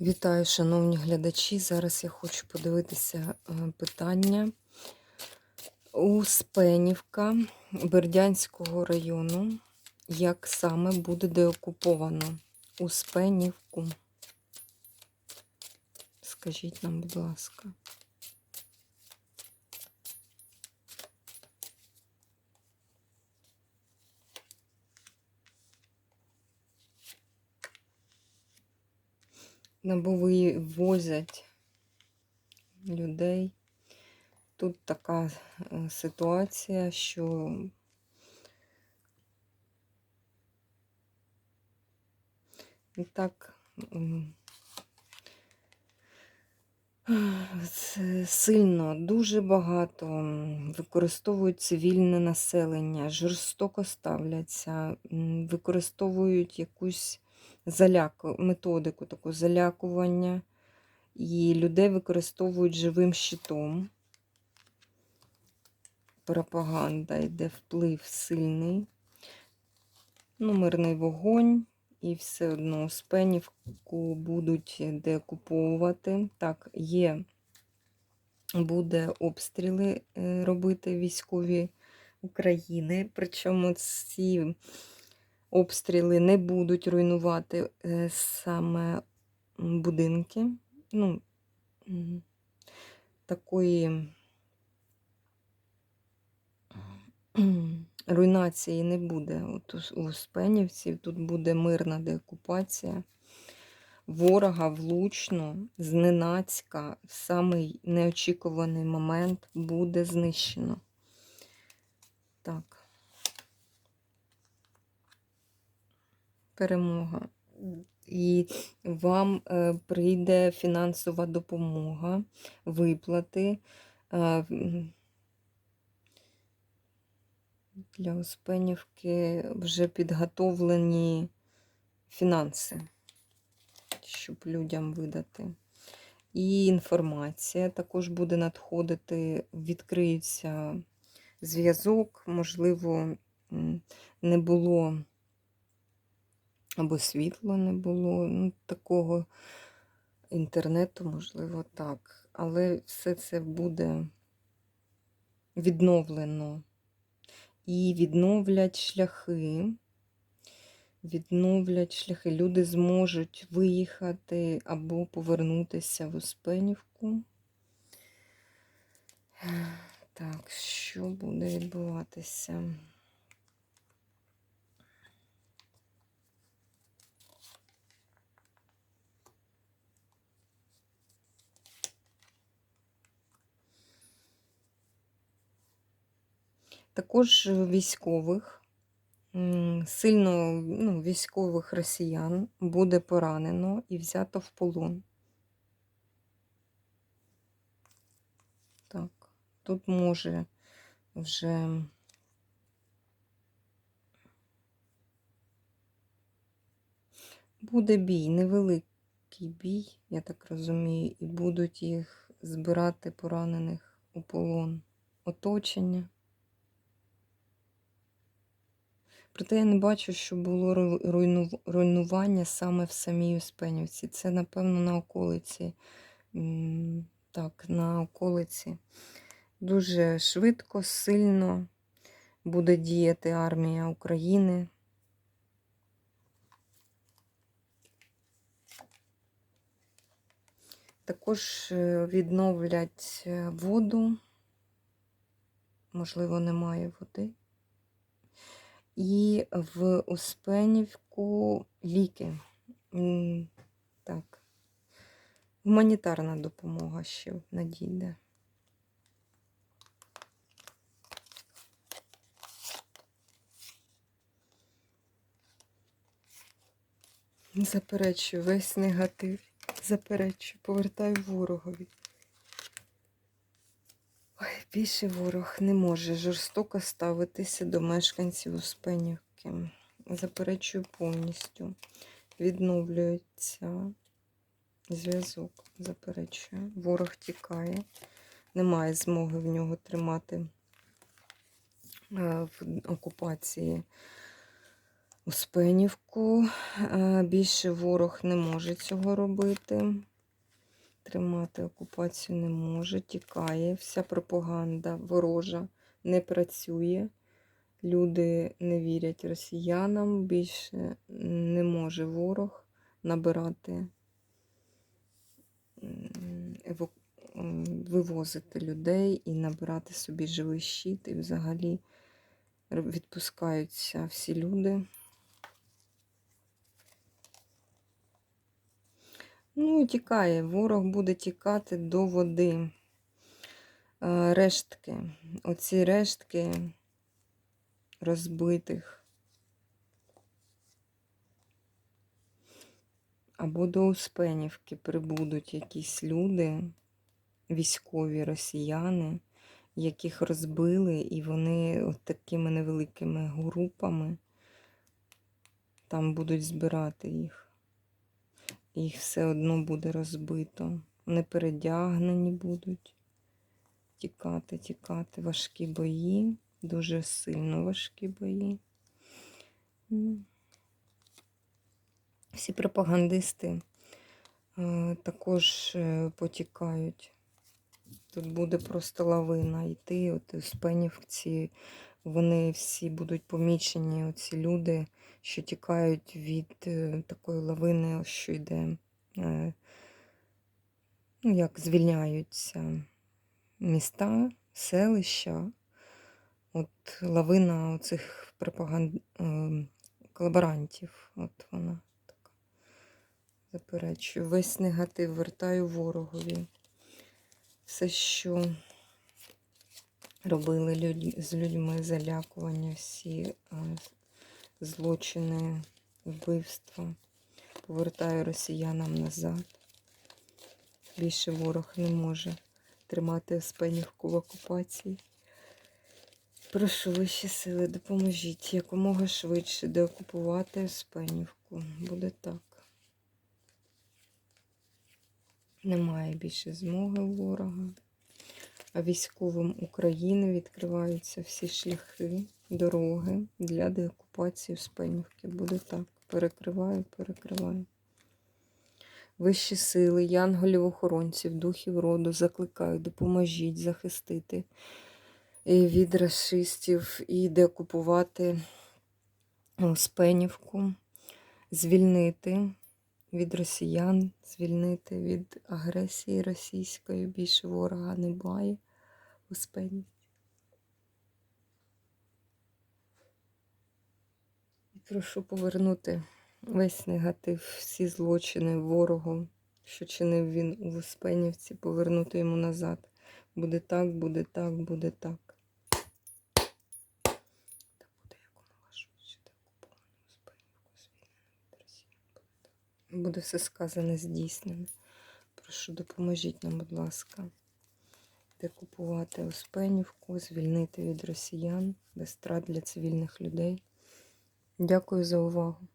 Вітаю, шановні глядачі. Зараз я хочу подивитися питання у Спенівка Бердянського району. Як саме буде деокуповано Успенівку? Скажіть нам, будь ласка. Або вивозять людей. Тут така е, ситуація, що і так сильно, дуже багато використовують цивільне населення, жорстоко ставляться, використовують якусь заляку, методику таку залякування, і людей використовують живим щитом. Пропаганда йде вплив сильний, ну, мирний вогонь, і все одно Успенівку будуть деокуповувати. Так, є, буде обстріли е, робити військові України, причому ці обстріли не будуть руйнувати е, саме будинки. Ну, такої руйнації не буде. От у- Спенівців тут буде мирна деокупація. Ворога влучно, зненацька, в самий неочікуваний момент буде знищено. Так. Перемога. І вам е, прийде фінансова допомога, виплати. е, Для Успенівки вже підготовлені фінанси, щоб людям видати. І інформація також буде надходити, відкриється зв'язок, можливо, не було або світла не було, ну, такого інтернету, можливо, так. Але все це буде відновлено. І відновлять шляхи. Відновлять шляхи. Люди зможуть виїхати або повернутися в Успенівку. Так, що буде відбуватися? Також військових, сильно ну, військових росіян буде поранено і взято в полон. Так, тут може вже буде бій, невеликий бій, я так розумію, і будуть їх збирати поранених у полон. Оточення. Проте я не бачу, що було руйну- руйнування саме в самій Успенівці. Це, напевно, на околиці. Так, на околиці. Дуже швидко, сильно буде діяти армія України. Також е, відновлять е, воду. Можливо, немає води. І в Успенівку ліки. Так. Гуманітарна допомога ще надійде. Заперечую весь негатив. Заперечую, повертаю ворогові. Ой, більше ворог не може жорстоко ставитися до мешканців Успенівки. Заперечую повністю. Відновлюється зв'язок. Заперечую. Ворог тікає. Немає змоги в нього тримати е, в окупації Успенівку. Е, Більше ворог не може цього робити. Тримати окупацію не може, тікає. Вся пропаганда ворожа не працює. Люди не вірять росіянам. Більше не може ворог набирати, вивозити людей і набирати собі живий щит. І взагалі відпускаються всі люди. Ну, тікає. Ворог буде тікати до води. Е, Рештки. Оці рештки розбитих. Або до Успенівки прибудуть якісь люди, військові росіяни, яких розбили, і вони от такими невеликими групами там будуть збирати їх. Їх все одно буде розбито. Вони передягнені будуть. Тікати, тікати. Важкі бої. Дуже сильно важкі бої. Ну. Всі пропагандисти е, також е, потікають. Тут буде просто лавина йти. От Спенівці вони всі будуть помічені, оці люди, що тікають від е, такої лавини, що йде, е, ну, як звільняються міста, селища. От лавина оцих пропаганд... е, колаборантів. От вона така. Заперечую. Весь негатив вертаю ворогові. Все, що робили з людьми залякування, всі е, злочини, вбивства. Повертаю росіянам назад. Більше ворог не може тримати Спенівку в окупації. Прошу вищі сили, допоможіть якомога швидше деокупувати Спенівку. Буде так. Немає більше змоги ворога. Військовим України відкриваються всі шляхи, дороги для деокупації Спенівки. Буде так. Перекриваю, перекриваю. Вищі сили, янголів-охоронців, духів роду закликаю, допоможіть захистити е, від расистів і деокупувати Успенівку, звільнити від росіян, звільнити від агресії російської. Більше ворога немає у Успенівці. І прошу повернути весь негатив, всі злочини ворогу, що чинив він у Успенівці, повернути йому назад. Буде так, буде так. Буде так. Буде все сказане здійснене. Прошу, допоможіть нам, будь ласка, декупувати Успенівку, звільнити від росіян без страт для цивільних людей. Дякую за увагу.